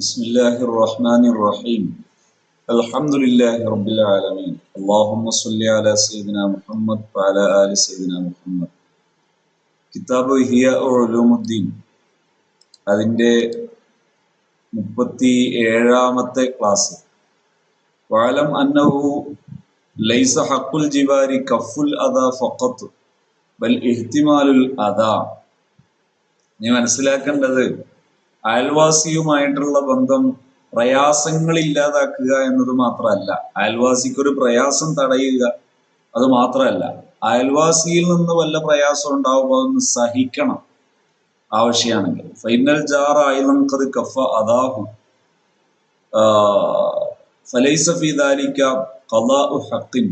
بسم الله الرحمن الرحيم الحمد لله رب العالمين اللهم صل على سيدنا محمد وعلى آل سيدنا محمد കിതാബ് ഹിയ ഉലൂമുദ്ദീൻ അതിൻ്റെ മുപ്പത്തി ഏഴാമത്തെ ക്ലാസ് വാലം അന്നഹു ലൈസ ഹക്കുൽ ജിവാരി കഫുൽ അദാ ഫഖത്ത് ബൽ ഇഹ്തിമാലുൽ അദാ നീ മനസ്സിലാക്കേണ്ടത് അയൽവാസിയുമായിട്ടുള്ള ബന്ധം പ്രയാസങ്ങൾ ഇല്ലാതാക്കുക എന്നത് മാത്രമല്ല. അയൽവാസിക്ക് ഒരു പ്രയാസം തടയുക അത് മാത്രമല്ല. അയൽവാസിയിൽ നിന്ന് വല്ല പ്രയാസം ഉണ്ടാവുമ്പോൾ അതൊന്ന് സഹിക്കണം ആവശ്യമാണെങ്കിൽ. ഫൈനൽ ജാർ ആയിലങ്കത് കഫ അദാഹു. ഫലൈസ ഫിദാലിക്ക ഖദാഉ ഹഖിൻ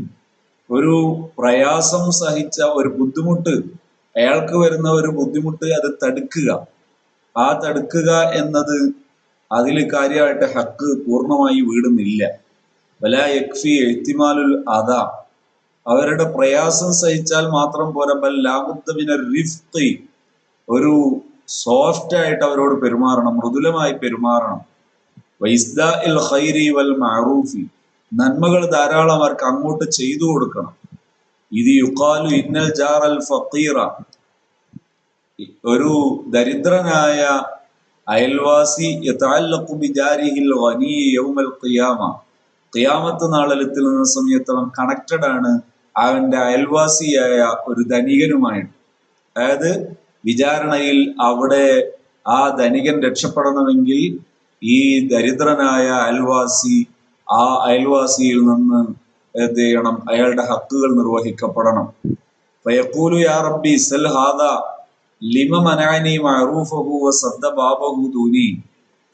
ഒരു പ്രയാസം സഹിച്ച ഒരു ബുദ്ധിമുട്ട് അയാൾക്ക് വരുന്ന ഒരു ബുദ്ധിമുട്ട് അത് തടുക്കുക. ആ തടുക്കുക എന്നത് അതിൽ കാര്യമായിട്ട് ഹക്ക് പൂർണമായി വീടുന്നില്ല. വല യക്ഫി എഴുത്തിമാലുൽ അത അവരുടെ പ്രയാസം സഹിച്ചാൽ മാത്രം പോരാ. ബൽ ലാബുദ്ദമിന റിഫ്തി ഒരു സോഫ്റ്റ് ആയിട്ട് അവരോട് പെരുമാറണം മൃദുലമായി പെരുമാറണം. ഖൈരി വൽ മഅറൂഫി. നന്മകൾ ധാരാളം അവർക്ക് അങ്ങോട്ട് ചെയ്തു കൊടുക്കണം. ഇത് യുക്കാലു ഇന്നൽ ജാർ അൽ ഒരു ദരിദ്രനായ അയൽവാസി ഖിയാമത്ത് നാളലത്തിൽ നിന്ന് സമയത്തോളം കണക്റ്റഡ് ആണ്. അവന്റെ അയൽവാസിയായ ഒരു ധനികനുമായിട്ട്. അതായത് വിചാരണയിൽ അവിടെ ആ ധനികൻ രക്ഷപ്പെടണമെങ്കിൽ ഈ ദരിദ്രനായ അയൽവാസി ആ അയൽവാസിയിൽ നിന്ന് എന്ത് ചെയ്യണം? അയാളുടെ ഹക്കുകൾ നിർവഹിക്കപ്പെടണം. യാ റബ്ബി സൽ ലിമ മനാനി മഅറൂഫഹു സദ്ദ ബാബഹു ദൂനി.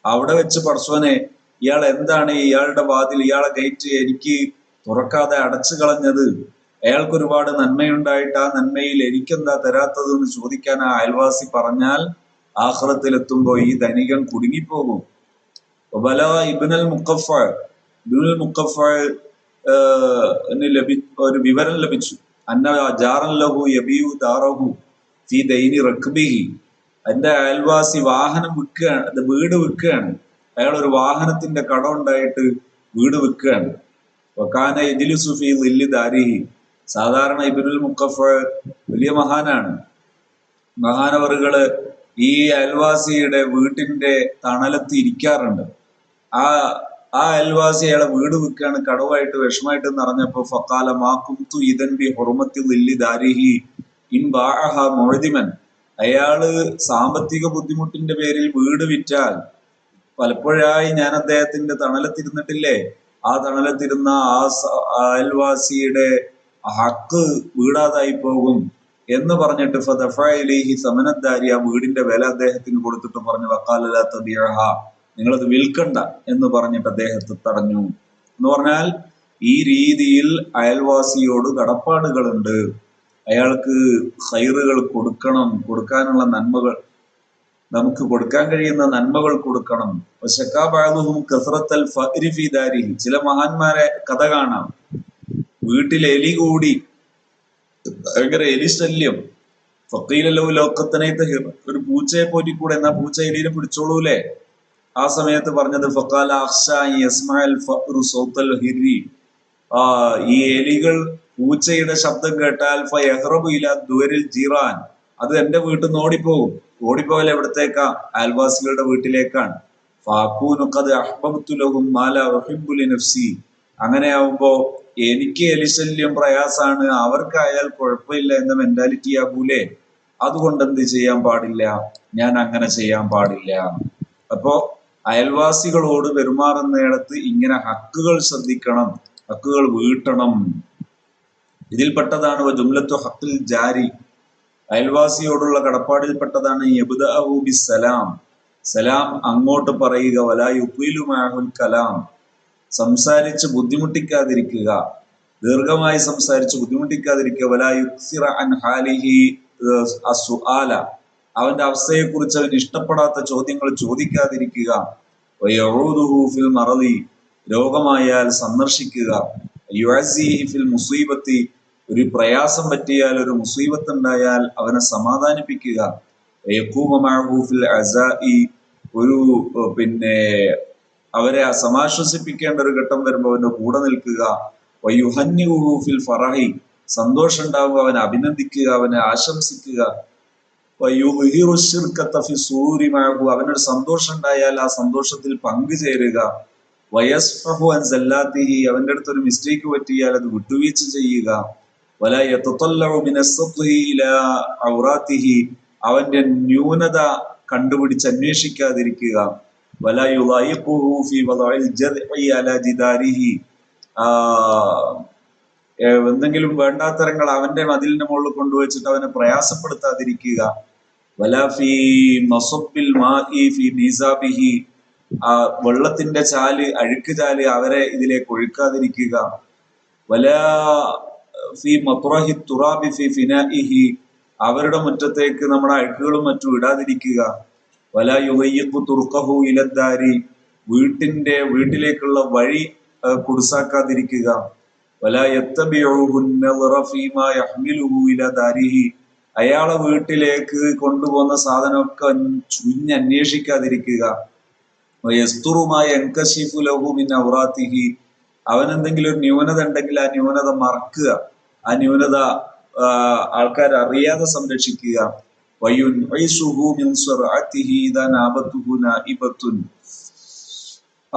അവിടെ വെച്ച് പടച്ചോനെ ഇയാൾ എന്താണ് ഇയാളുടെ വാതിൽ ഇയാളെ ഗേറ്റ് എനിക്ക് തുറക്കാതെ അടച്ചു കളഞ്ഞത്? അയാൾക്ക് ഒരുപാട് നന്മയുണ്ടായിട്ട് ആ നന്മയിൽ എനിക്കെന്താ തരാത്തത് എന്ന് ചോദിക്കാൻ ആ അയൽവാസി പറഞ്ഞാൽ ആഹ്റത്തിൽ എത്തുമ്പോൾ ഈ ധനികൻ കുടുങ്ങിപ്പോകും. ബല ഇബിനൽ മുക്കഫ ഇബിനുൽ മുക്കഫ ലഭി ഒരു വിവരം ലഭിച്ചു. അന്ന ജാറൻ ലഹു യബിയു ദാറഹു. ഫി ദൈനി റക്ബിഹി എന്റെ അയൽവാസി വാഹനം വിൽക്കുകയാണ് അത് വീട് വിൽക്കുകയാണ്. അയാൾ ഒരു വാഹനത്തിന്റെ കട ഉണ്ടായിട്ട് വീട് വിൽക്കുകയാണ്. വക്കാന എജിലിസു ഫി ലില്ലി ദാരിഹി. സാധാരണ ഇബിനുൽ മുക്കഫ് വലിയ മഹാനാണ്. മഹാനവറുകൾ ഈ അയൽവാസിയുടെ വീട്ടിന്റെ തണലത്ത് ഇരിക്കാറുണ്ട്. ആ ആ അയൽവാസി അയാളെ വീട് വിൽക്കുകയാണ്. കടവായിട്ട് വിഷമായിട്ട് നിറഞ്ഞപ്പോ ഫക്കാല മാ കുന്തു ഇതൻ ബി ഹുറമത്തി ലില്ലി ദാരിഹി ഇൻ ബാഅഹ മുഴുതിമൻ അയാൾ സാമ്പത്തിക ബുദ്ധിമുട്ടിന്റെ പേരിൽ വീട് വിറ്റാൽ പലപ്പോഴായി ഞാൻ അദ്ദേഹത്തിന്റെ തണലത്തിരുന്നിട്ടില്ലേ? ആ തണലത്തിരുന്ന ആ അയൽവാസിയുടെ ഹക്ക് വീടാതായി പോകും എന്ന് പറഞ്ഞിട്ട് ഫതഫി സമനദ്ദാരി ആ വീടിന്റെ വില അദ്ദേഹത്തിന് കൊടുത്തിട്ട് പറഞ്ഞു ദിയഹ നിങ്ങളത് വിൽക്കണ്ട എന്ന് പറഞ്ഞിട്ട് അദ്ദേഹത്തെ തടഞ്ഞു. എന്ന് പറഞ്ഞാൽ ഈ രീതിയിൽ അയൽവാസിയോട് കടപ്പാടുകളുണ്ട്. അയാൾക്ക് ഹൈറുകൾ കൊടുക്കണം കൊടുക്കാനുള്ള നന്മകൾ. നമുക്ക് കൊടുക്കാൻ കഴിയുന്ന നന്മകൾ കൊടുക്കണം. ശക്കാബാദുഹും കസറത്തൽ ഫരിഫിദാരിഹി ചില മഹാന്മാരെ കഥ കാണാം. വീട്ടിൽ എലി കൂടി. ഭയങ്കര എലി ശല്യം. ഫക്കീലല്ലോ ലോക്കത്തനെ ഒരു പൂച്ചയെ പോറ്റിക്കൂടെ. എന്നാ പൂച്ച എലിനെ പിടിച്ചോളൂലേ? ആ സമയത്ത് പറഞ്ഞത് ഫക്കാൽ ആ ഈ എലികൾ പൂച്ചയുടെ ശബ്ദം കേട്ടാൽ ഫയഹ്റബു ദുവരിൽ ജീറാൻ. അത് എന്റെ വീട്ടിൽ നിന്ന് ഓടിപ്പോകും. ഓടിപ്പോകൽ എവിടത്തേക്കാ? അയൽവാസികളുടെ വീട്ടിലേക്കാണ്. മാല അങ്ങനെ ആവുമ്പോ എനിക്ക് എലിശല്യം പ്രയാസാണ്. അവർക്കായാൽ കുഴപ്പമില്ല എന്ന മെന്റാലിറ്റി ആകൂലേ? അതുകൊണ്ട് എന്ത് ചെയ്യാൻ പാടില്ല? ഞാൻ അങ്ങനെ ചെയ്യാൻ പാടില്ല. അപ്പോ അയൽവാസികളോട് പെരുമാറുന്നിടത്ത് ഇങ്ങനെ ഹക്കുകൾ ശ്രദ്ധിക്കണം. ഹക്കുകൾ വീട്ടണം. ഇതിൽപ്പെട്ടതാണ് ജുംലത്തു ഹക്കിൽ ജാരി. അയൽവാസിയോടുള്ള കടപ്പാടിൽപ്പെട്ടതാണ് യബുദി സലാം സലാം അങ്ങോട്ട് പറയുക വലായുൽ കലാം. സംസാരിച്ച് ബുദ്ധിമുട്ടിക്കാതിരിക്കുക. ദീർഘമായി സംസാരിച്ച് ബുദ്ധിമുട്ടിക്കാതിരിക്കുക. വലായുക്സിറ അൻ ഹാലിഹി അസുആല അവന്റെ അവസ്ഥയെക്കുറിച്ച് അവൻ ഇഷ്ടപ്പെടാത്ത ചോദ്യങ്ങൾ ചോദിക്കാതിരിക്കുക. ഫിൽ മറതി രോഗമായാൽ സന്ദർശിക്കുക. ഫിൽ മുസീബത്തി. ഒരു പ്രയാസം പറ്റിയാൽ ഒരു മുസീബത്ത് ഉണ്ടായാൽ അവനെ സമാധാനിപ്പിക്കുക. ഒരു പിന്നെ അവരെ സമാശ്വസിപ്പിക്കേണ്ട ഒരു ഘട്ടം വരുമ്പോൾ അവന്റെ കൂടെ നിൽക്കുക. വയുഹന്യുഹു ഫറഹി സന്തോഷം ഉണ്ടാവുക അവനെ അഭിനന്ദിക്കുക അവനെ ആശംസിക്കുക. അവനൊരു സന്തോഷം ഉണ്ടായാൽ ആ സന്തോഷത്തിൽ പങ്കുചേരുക. വയസ്ഫഹു അൻ അവന്റെ അടുത്തൊരു മിസ്റ്റേക്ക് പറ്റിയാൽ അത് വിട്ടുവീഴ്ച ചെയ്യുക. വല ഔറാത്തിഹി. അവന്റെ ന്യൂനത കണ്ടുപിടിച്ച് അന്വേഷിക്കാതിരിക്കുക. വല في وضع ജർഇ على ജിദാരിഹി. എന്തെങ്കിലും വേണ്ടാത്തരങ്ങൾ അവന്റെ മതിലിന്റെ മുകളിൽ കൊണ്ടുവച്ചിട്ട് അവനെ പ്രയാസപ്പെടുത്താതിരിക്കുക. വെള്ളത്തിന്റെ ചാൽ അഴുക്ക് ചാൽ അവരെ ഇതിലേക്ക് ഒഴുക്കാതിരിക്കുക. വല ഫി മത്റഹി തുറാബി ഫി ഫിനാഇഹി. അവരുടെ മുറ്റത്തേക്ക് നമ്മുടെ അഴുക്കുകളും മറ്റും ഇടാതിരിക്കുക. വല യുഹയ്യക്കു തുർഖഹു ഇലദ്ദാരി. വീട്ടിന്റെ വീട്ടിലേക്കുള്ള വഴി കുടുസാക്കാതിരിക്കുക. വല ഇലദാരിഹി. അയാളെ വീട്ടിലേക്ക് കൊണ്ടുപോകുന്ന സാധനമൊക്കെ ചുഞ്ഞന്വേഷിക്കാതിരിക്കുക എസ്തുറുമായി എൻകശിഫു ലഹു മിൻ ഔറാത്തിഹി അവൻ എന്തെങ്കിലും ഒരു ന്യൂനത ഉണ്ടെങ്കിൽ ആ ന്യൂനത മറക്കുക. ആ ന്യൂനത ആൾക്കാർ അറിയാതെ സംരക്ഷിക്കുക.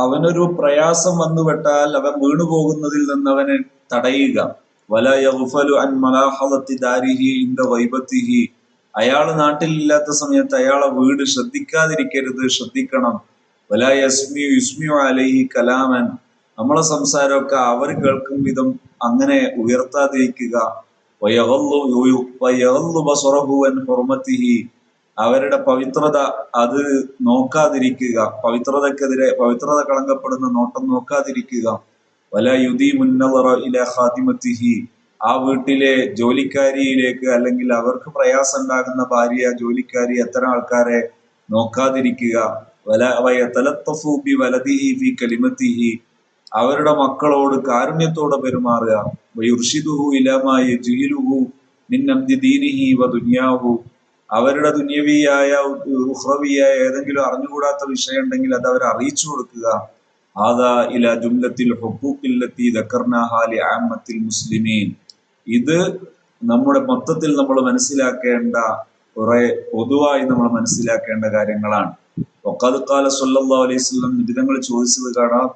അവനൊരു പ്രയാസം വന്നുപെട്ടാൽ അവൻ വീണു പോകുന്നതിൽ നിന്ന് അവനെ തടയുക. വല അൻ ദാരിഹി അയാൾ നാട്ടിലില്ലാത്ത സമയത്ത് അയാളെ വീട് ശ്രദ്ധിക്കാതിരിക്കരുത് ശ്രദ്ധിക്കണം. വല യസ്മിയു യുസ്മിയു അലൈഹി കലാമൻ. നമ്മളെ സംസാരമൊക്കെ അവർ കേൾക്കും വിധം അങ്ങനെ ഉയർത്താതിരിക്കുക. അവരുടെ പവിത്രത അത് നോക്കാതിരിക്കുക. പവിത്രതക്കെതിരെ പവിത്രത കളങ്കപ്പെടുന്ന നോട്ടം നോക്കാതിരിക്കുക. വല യുദി മുന്നവറ ഇല ഖാദിമത്തിഹി. ആ വീട്ടിലെ ജോലിക്കാരിയിലേക്ക് അല്ലെങ്കിൽ അവർക്ക് പ്രയാസം ഉണ്ടാകുന്ന ഭാര്യ ജോലിക്കാരി അത്തരം ആൾക്കാരെ നോക്കാതിരിക്കുക. വല വയ ബി വലതിഹി ഫി കലിമത്തിഹി. അവരുടെ മക്കളോട് കാരുണ്യത്തോടെ പെരുമാറുക. വയുർഷിദുഹു ഇലമായി മിൻ അംദി ദീനിഹി വ ദുനിയാഹു. അവരുടെ ദുന്യവിയായ ഉഹ്റവിയായ ഏതെങ്കിലും അറിഞ്ഞുകൂടാത്ത വിഷയം ഉണ്ടെങ്കിൽ അത് അവരെ അറിയിച്ചു കൊടുക്കുക. ആദാ ഇല ജുംലത്തിൽ ഹുക്കൂക്കില്ലത്തി ദക്കർനാഹാലി ആമത്തിൽ മുസ്ലിമീൻ. ഇത് നമ്മുടെ മൊത്തത്തിൽ നമ്മൾ മനസ്സിലാക്കേണ്ട കുറെ പൊതുവായി നമ്മൾ മനസ്സിലാക്കേണ്ട കാര്യങ്ങളാണ്. ഖാല സല്ലല്ലാഹു അലൈഹി വസല്ലം നിബിതങ്ങൾ ചോദിച്ചത് കാണാം.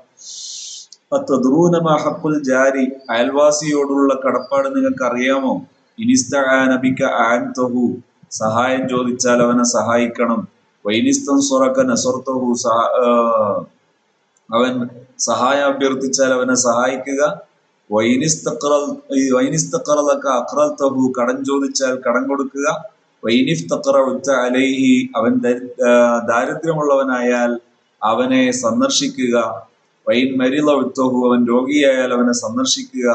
ഹഖുൽ ജാരി അയൽവാസിയോടുള്ള കടപ്പാട് നിങ്ങൾക്ക് അറിയാമോ ഇനിസ്തഹാനബിക്ക ബിക ആൻതഹു സഹായം ചോദിച്ചാൽ അവനെ സഹായിക്കണം. വൈനിസ്തം സ്വറക്ക നസർത്തഹു അവൻ സഹായം അഭ്യർത്ഥിച്ചാൽ അവനെ സഹായിക്കുക. വൈനിസ്തഖറൽ ഈ തഹു കടം ചോദിച്ചാൽ കടം കൊടുക്കുക. വൈനിഫ്തഖറ ഉച്ച അലൈഹി അവൻ ദരി- ദാരിദ്ര്യമുള്ളവനായാൽ അവനെ സന്ദർശിക്കുക. വൈൻ മരില ഉത്തഹു അവൻ രോഗിയായാൽ അവനെ സന്ദർശിക്കുക.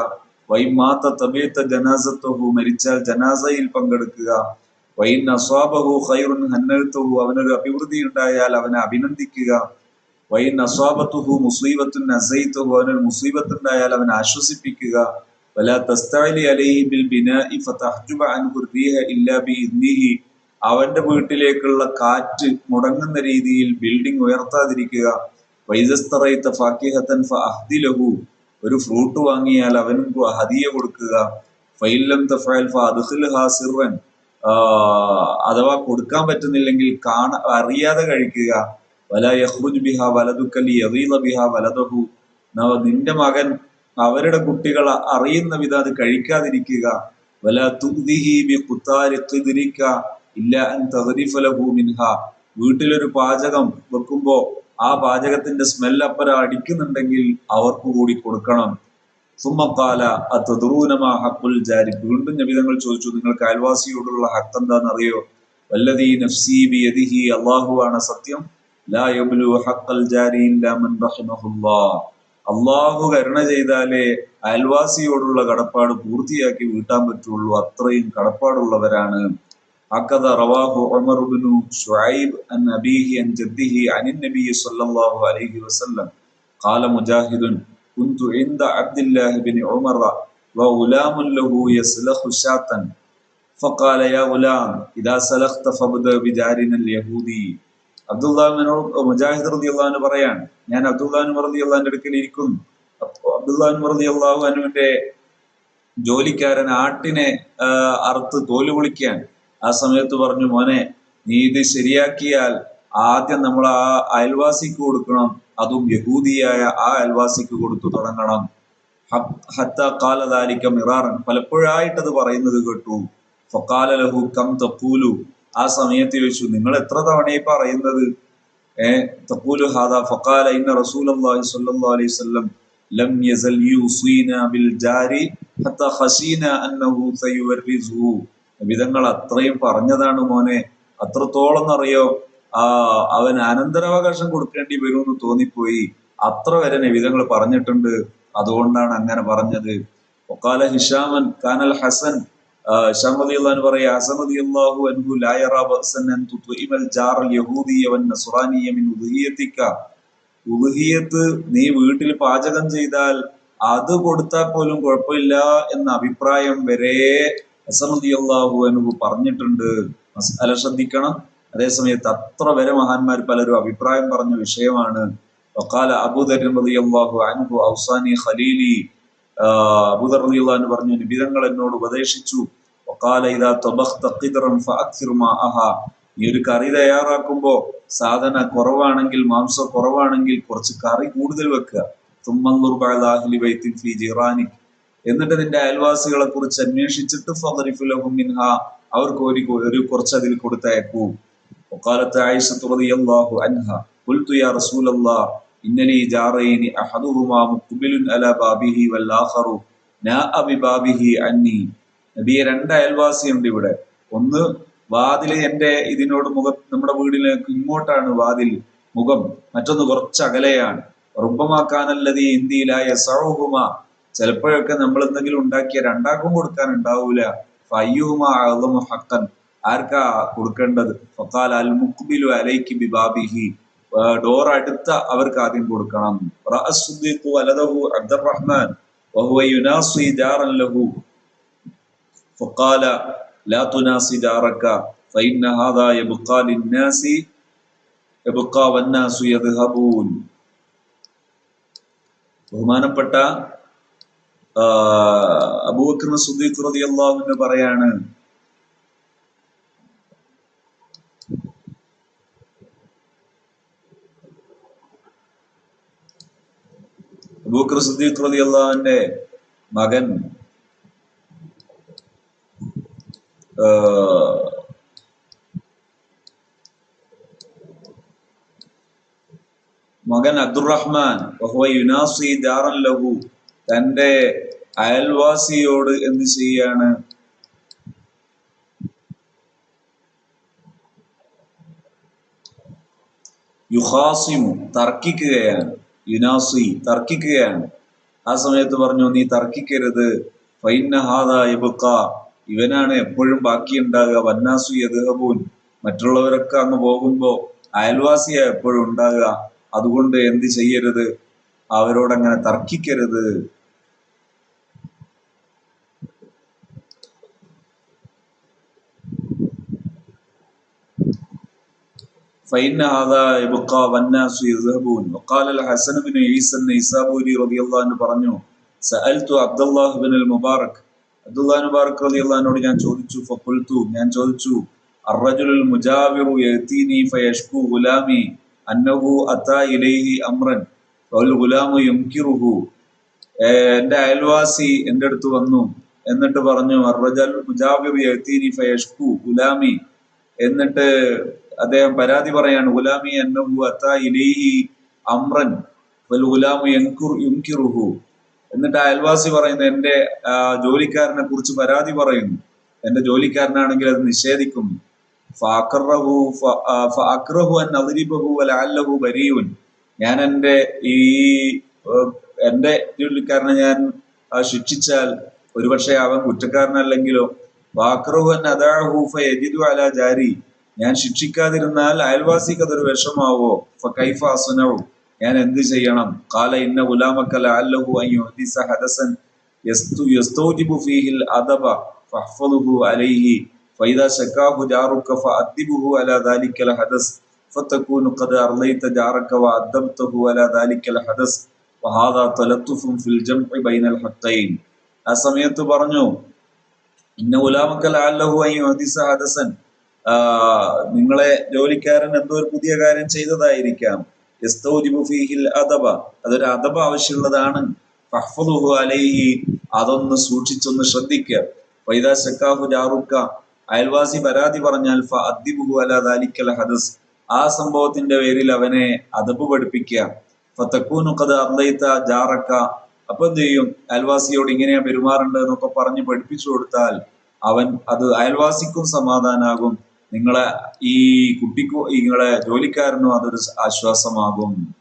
വൈൻ മാത്ത തബീത്ത ജനാസത്തഹു മരിച്ചാൽ ജനാസയിൽ പങ്കെടുക്കുക. വൈൻ അസ്വാബഹു ഖൈറുൻ ഹന്നഴുത്തഹു അവനൊരു അഭിവൃദ്ധി ഉണ്ടായാൽ അവനെ അഭിനന്ദിക്കുക. വൈൻ അസ്വാബത്തുഹു മുസീബത്തുൻ അസൈത്തഹു അവനൊരു മുസീബത്ത് ഉണ്ടായാൽ അവനെ ആശ്വസിപ്പിക്കുക. വല തസ്തഅലി അലൈഹി ബിൽ ബിനാഇ ഫതഹ്ജുബ അൻഹു റീഹ ഇല്ലാ ബിഇദ്നിഹി അവന്റെ വീട്ടിലേക്കുള്ള കാറ്റ് മുടങ്ങുന്ന രീതിയിൽ ബിൽഡിംഗ് ഉയർത്താതിരിക്കുക. വൈദസ്തറൈത്ത ഫാക്കിഹത്തൻ ഫഅഹ്ദിലഹു. ഒരു ഫ്രൂട്ട് വാങ്ങിയാൽ അവനും ഹദിയ കൊടുക്കുക. ഫൈലം തഫഅൽ ഫഅദ്ഖിൽഹാ സിർറൻ. അഥവാ കൊടുക്കാൻ പറ്റുന്നില്ലെങ്കിൽ കാണ അറിയാതെ കഴിക്കുക. വല യഖ്റുജ് ബിഹ വലതുക്കലി യഗീള ബിഹ വലതഹു നിന്റെ മകൻ അവരുടെ കുട്ടികൾ അറിയുന്ന വിധം അത് കഴിക്കാതിരിക്കുക. വല തുദ്ദിഹി ബി ഖിദ്രിക ഇല്ല അൻ തഗ്രിഫ ലഹു മിൻഹ. വീട്ടിലൊരു പാചകം വെക്കുമ്പോ ആ പാചകത്തിന്റെ സ്മെല്ല് അപ്പര അടിക്കുന്നുണ്ടെങ്കിൽ അവർക്ക് കൂടി കൊടുക്കണം. സുമ്മക്കാല അത്തദ്റൂനമാ ഹക്കുൽ ജാരി. വീണ്ടും നബിതങ്ങൾ ചോദിച്ചു നിങ്ങൾക്ക് അയൽവാസിയോടുള്ള ഹക്ക് എന്താണെന്നറിയോ വല്ലതീ നഫ്സി ബിയദിഹി അള്ളാഹു ആണ് സത്യം. ലാ ജാരി അള്ളാഹു കരുണ ചെയ്താലേ അയൽവാസിയോടുള്ള കടപ്പാട് പൂർത്തിയാക്കി വീട്ടാൻ പറ്റുള്ളൂ. അത്രയും കടപ്പാടുള്ളവരാണ്. هكذا رواه عمر بن شعيب عن أبيه عن جده عن النبي صلى الله عليه وسلم قال مجاهد كنت عند عبد الله بن عمر وغلام له يسلخ شاة فقال يا غلام إذا سلخت فابدأ بجارنا اليهودي അബ്ദുല്ലാഹിനോട് മുജാഹിദ് റതി അള്ളഹാന് പറയാണ് ഞാൻ അബ്ദുല്ലാഹിൻ റതി അള്ളഹാന്റെ അടുക്കൽ ഇരിക്കുന്നു അപ്പൊ അബ്ദുല്ലാഹിൻ റതി അള്ളാഹു അനുവിന്റെ ജോലിക്കാരൻ ആട്ടിനെ ആ, അറുത്ത് തോല് പൊളിക്കാൻ ആ സമയത്ത് പറഞ്ഞു മോനെ നീ ഇത് ശരിയാക്കിയാൽ ആദ്യം നമ്മൾ ആ അയൽവാസിക്ക് കൊടുക്കണം. അതും യഹൂദിയായ ആ അയൽവാസിക്ക് കൊടുത്തു തുടങ്ങണം. ഹത്ത കാലദാലിക്ക മിറാറൻ. പലപ്പോഴായിട്ട് അത് പറയുന്നത് കേട്ടു. ഫക്കാല ലഹു കം തപ്പൂലു ആ സമയത്ത് ചോദിച്ചു നിങ്ങൾ എത്ര തവണയായി പറയുന്നത്? ഏ തപ്പൂലു ഹാദ ഫക്കാല ഇന്ന റസൂലുള്ളാഹി സ്വല്ലല്ലാഹു അലൈഹി വസല്ലം ലം യസൽ യൂസീന ബിൽ ജാരി ഹത്ത അന്നഹു വിധങ്ങൾ അത്രയും പറഞ്ഞതാണ് മോനെ. അത്രത്തോളം എന്നറിയോ ആ അവൻ അനന്തരാവകാശം കൊടുക്കേണ്ടി വരുമെന്ന് തോന്നിപ്പോയി. അത്ര വരെ നിവിധങ്ങൾ പറഞ്ഞിട്ടുണ്ട്. അതുകൊണ്ടാണ് അങ്ങനെ പറഞ്ഞത്. ഒക്കാല ഹിഷാമൻ കാനൽ ഹസൻ അൻഹു യഹൂദിയ നീ വീട്ടിൽ പാചകം ചെയ്താൽ അത് കൊടുത്താൽ പോലും കുഴപ്പമില്ല എന്ന അഭിപ്രായം വരെ അൻഹു പറഞ്ഞിട്ടുണ്ട്. മസാല ശ്രദ്ധിക്കണം. അതേസമയത്ത് അത്ര വരെ മഹാന്മാർ പലരും അഭിപ്രായം പറഞ്ഞ വിഷയമാണ്. വഖാല അബൂദർ അൻഹു ഖലീലി അബൂദർ പറഞ്ഞു നിബിതങ്ങൾ എന്നോട് ഉപദേശിച്ചു. ഇദാ തബഖ്ത ഈ ഒരു കറി തയ്യാറാക്കുമ്പോ സാധന കുറവാണെങ്കിൽ മാംസം കുറവാണെങ്കിൽ കുറച്ച് കറി കൂടുതൽ വെക്കുക. തുമ്മന്നൂർ ബഅദ അഹ്ലി ബൈത്തിൻ ഫീ ജിറാനിക്. എന്നിട്ട് നിന്റെ അയൽവാസികളെ കുറിച്ച് അന്വേഷിച്ചിട്ട് ഫദരിഫു ലഹും മിൻഹ അവർക്ക് ഒരു ഒരു കുറച്ച് അതിൽ കൊടുത്തയക്കൂ وقالت عائشة رضي الله عنها قلت يا رسول الله إن لي جارين أحدهما مقبل على بابه والآخر ناء ببابه عني നബിയെ രണ്ട് അയൽവാസിയുണ്ട് ഇവിടെ ഒന്ന് വാതില് എന്റെ ഇതിനോട് മുഖ നമ്മുടെ വീടിലേക്ക് ഇങ്ങോട്ടാണ് വാതിൽ മുഖം മറ്റൊന്ന് കുറച്ച് അകലെയാണ് റുബമാക്കാനല്ലത് ഇന്ത്യയിലായ സൗഹുമ ചിലപ്പോഴൊക്കെ നമ്മൾ എന്തെങ്കിലും ഉണ്ടാക്കിയ രണ്ടാക്കും കൊടുക്കാൻ ഉണ്ടാവൂല ഫയ്യുഹുമ അഅ്ളമു ഹഖൻ ആർക്കാ കൊടുക്കേണ്ടത് ഫഖാല അൽ മുഖ്ബിലു അലൈക്കി ബിബാബിഹി ഡോർ അടുത്ത അവർക്ക് ആദ്യം കൊടുക്കണം റഅസ് സുദ്ദീഖു വലദഹു അബ്ദുറഹ്മാൻ വഹുവ യുനാസി ജാറൻ ലഹു فقال لا تناسي جارك فإن هذا يبقى للناس يبقى والناس يذهبون ബഹുമാനപ്പെട്ട ആ, അബൂബക്കർ സുദ്ദീഖ് റളിയല്ലാഹു അൻഹു പറയാണ് അബൂബക്കർ സുദ്ദീഖ് അള്ളാഹുവിന്റെ മകൻ മകൻ അബ്ദുറഹ്മാൻ തന്റെ അയൽവാസിയോട് എന്ത് ചെയ്യാണ്? യുഹാസിമു തർക്കിക്കുകയാണ്. യുനാസി തർക്കിക്കുകയാണ്. ആ സമയത്ത് പറഞ്ഞു നീ തർക്കിക്കരുത്. ഫൈനഹാദ ഇവനാണ് എപ്പോഴും ബാക്കിയുണ്ടാകുക. വന്നാസു യദ്ഹബൂൻ മറ്റുള്ളവരൊക്കെ അങ്ങ് പോകുമ്പോ അയൽവാസിയാ എപ്പോഴും ഉണ്ടാകുക. അതുകൊണ്ട് എന്ത് ചെയ്യരുത്? അവരോടങ്ങനെ തർക്കിക്കരുത്. فإن هذا يبقى والناس يذهبون وقال الحسن بن عيسى النيسابوري رضي الله عنه പറഞ്ഞു سألت عبد الله بن المبارك عبد الله المبارك رضي الله عنه ഞാൻ ചോദിച്ചു فقلت ഞാൻ ചോദിച്ചു الرجل المجاور يأتيني فيشكو غلامي أنه أتى إليه أمرا والغلام ينكره ഏഹ് എന്റെ അയൽവാസി എന്റെ അടുത്ത് വന്നു എന്നിട്ട് പറഞ്ഞു അർറജൽ മുജാബിർ യഅ്തീനി ഫയഷ്കു ഗുലാമി എന്നിട്ട് അദ്ദേഹം പരാതി പറയാണ് ഗുലാമി അന്നഹു അമ്രൻ വൽ എന്നിട്ട് അയൽവാസി പറയുന്നു എന്റെ ജോലിക്കാരനെ കുറിച്ച് പരാതി പറയുന്നു. എന്റെ ജോലിക്കാരനാണെങ്കിൽ അത് നിഷേധിക്കുന്നു. ഞാൻ എന്റെ ഈ എന്റെ ജോലിക്കാരനെ ഞാൻ ശിക്ഷിച്ചാൽ ഒരുപക്ഷെ അവൻ കുറ്റക്കാരനല്ലെങ്കിലോ. വാക്രഹു അൻ ജാരി. ഞാൻ ശിക്ഷിക്കാതിരുന്നാൽ അയൽവാസിക്ക് അതൊരു വിഷമാവോ ഫകൈഫ അസുനവു ഞാൻ എന്ത് ചെയ്യണം കാല ഇന്ന ഗുലാമക്ക ലഅല്ലഹു അൻ യുഹദിസ ഹദസൻ യസ്തു യസ്തൗജിബു ഫീഹിൽ അദബ ഫഹ്ഫദുഹു അലൈഹി ഫൈദാ ശക്കാഹു ജാറുക ഫഅദ്ദിബുഹു അലാ ദാലിക്കൽ ഹദസ് فتكون قد أرضيت جارك وأدبته على ذلك الحدث وهذا تلطف في الجمع بين الحقين ആ സമയത്ത് പറഞ്ഞു ഇന്ന ഉലാമക്കൽ അല്ലഹു ഹദീസ ഹദസൻ നിങ്ങളെ ജോലിക്കാരൻ എന്തോ ഒരു പുതിയ കാര്യം ചെയ്തതായിരിക്കാം. ഫീഹിൽ അദബ. അതൊരു അദബ ആവശ്യമുള്ളതാണ്. അലൈഹി. അതൊന്ന് സൂക്ഷിച്ചൊന്ന് ശ്രദ്ധിക്കുക. ജാറുക്ക. അയൽവാസി പരാതി പറഞ്ഞാൽ ദാലിക്കൽ ഹദസ്. ആ സംഭവത്തിന്റെ പേരിൽ അവനെ അദബ് പഠിപ്പിക്കുക. ജാറക്ക. അപ്പൊ എന്ത് ചെയ്യും? അയൽവാസിയോട് ഇങ്ങനെയാ പെരുമാറേണ്ടത് എന്നൊക്കെ പറഞ്ഞ് പഠിപ്പിച്ചു കൊടുത്താൽ അവൻ അത് അയൽവാസിക്കും സമാധാനാകും. നിങ്ങളെ ഈ കുട്ടിക്കോ നിങ്ങളെ ജോലിക്കാരനോ അതൊരു ആശ്വാസമാകും.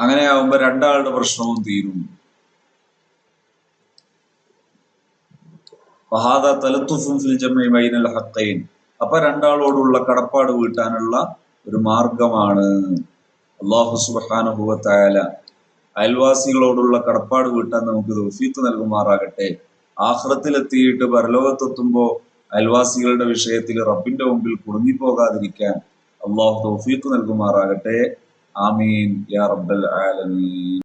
അങ്ങനെ ആവുമ്പോ രണ്ടാളുടെ പ്രശ്നവും തീരും. ഫിൽ ഹഖൈൻ. അപ്പൊ രണ്ടാളോടുള്ള കടപ്പാട് വീട്ടാനുള്ള ഒരു മാർഗമാണ്. അള്ളാഹു തആല അയൽവാസികളോടുള്ള കടപ്പാട് വീട്ടാൻ നമുക്ക് തൗഫീഖ് നൽകുമാറാകട്ടെ. ആഹ്റത്തിലെത്തിയിട്ട് പരലോകത്തെത്തുമ്പോൾ അയൽവാസികളുടെ വിഷയത്തിൽ റബ്ബിന്റെ മുമ്പിൽ കുടുങ്ങിപ്പോകാതിരിക്കാൻ അള്ളാഹു തൗഫീഖ് നൽകുമാറാകട്ടെ. ആമീൻ. യാ റബ്ബൽ ആലമീൻ.